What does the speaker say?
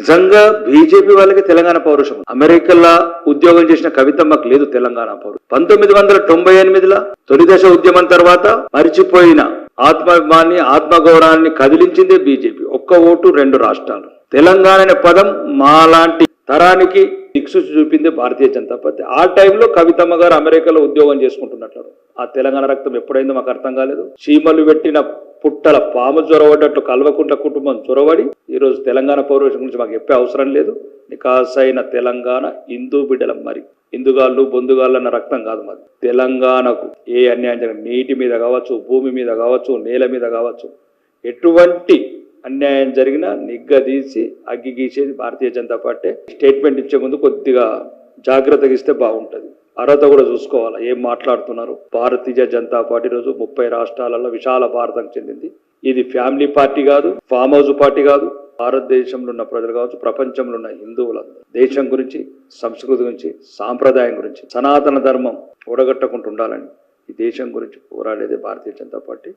నిజంగా బీజేపీ వాళ్ళకి తెలంగాణ పౌరుషం. అమెరికాలో ఉద్యోగం చేసిన కవితమ్మకు లేదు తెలంగాణ పౌరుషం. పంతొమ్మిది వందల తొంభై ఎనిమిదిలో తొలి దశ ఉద్యమం తర్వాత మరిచిపోయిన ఆత్మాభిమాన్ని ఆత్మగౌరవాన్ని కదిలించిందే బీజేపీ. ఒక్క ఓటు రెండు రాష్ట్రాలు. తెలంగాణ అనే పదం మాలాంటి తరానికి దిక్సూచి చూపింది భారతీయ జనతా పార్టీ. ఆ టైంలో కవితమ్మ గారు అమెరికాలో ఉద్యోగం చేసుకుంటున్నట్లు ఆ తెలంగాణ రక్తం ఎప్పుడైందో మాకు అర్థం కాలేదు. చీమలు పెట్టిన పుట్టల పాము చొరవడట్టు కల్వకుంట్ల కుటుంబం చొరవడి ఈరోజు తెలంగాణ పౌరవేశం గురించి మాకు చెప్పే అవసరం లేదు. నికాసైన తెలంగాణ హిందూ బిడ్డలం మరి. హిందుగాళ్ళు బొందుగాళ్ళు అన్న రక్తం కాదు మాది. తెలంగాణకు ఏ అన్యాయం జరిగిన నీటి మీద కావచ్చు భూమి మీద కావచ్చు నేల మీద కావచ్చు ఎటువంటి అన్యాయం జరిగినా నిగ్గదీసి అగ్గి గీసేది భారతీయ జనతా పార్టీ. స్టేట్మెంట్ ఇచ్చే ముందు కొద్దిగా జాగ్రత్తగా ఇస్తే బాగుంటుంది. అర్హత కూడా చూసుకోవాలి. ఏం మాట్లాడుతున్నారు? భారతీయ జనతా పార్టీ రోజు ముప్పై రాష్ట్రాలలో విశాల భారతం చెందింది. ఇది ఫ్యామిలీ పార్టీ కాదు ఫామ్ హౌస్ పార్టీ కాదు. భారతదేశంలో ఉన్న ప్రజలు కావచ్చు ప్రపంచంలో ఉన్న హిందువులందరూ. దేశం గురించి సంస్కృతి గురించి సాంప్రదాయం గురించి సనాతన ధర్మం ఓడగట్టకుండా ఉండాలని ఈ దేశం గురించి పోరాడేదే భారతీయ జనతా పార్టీ.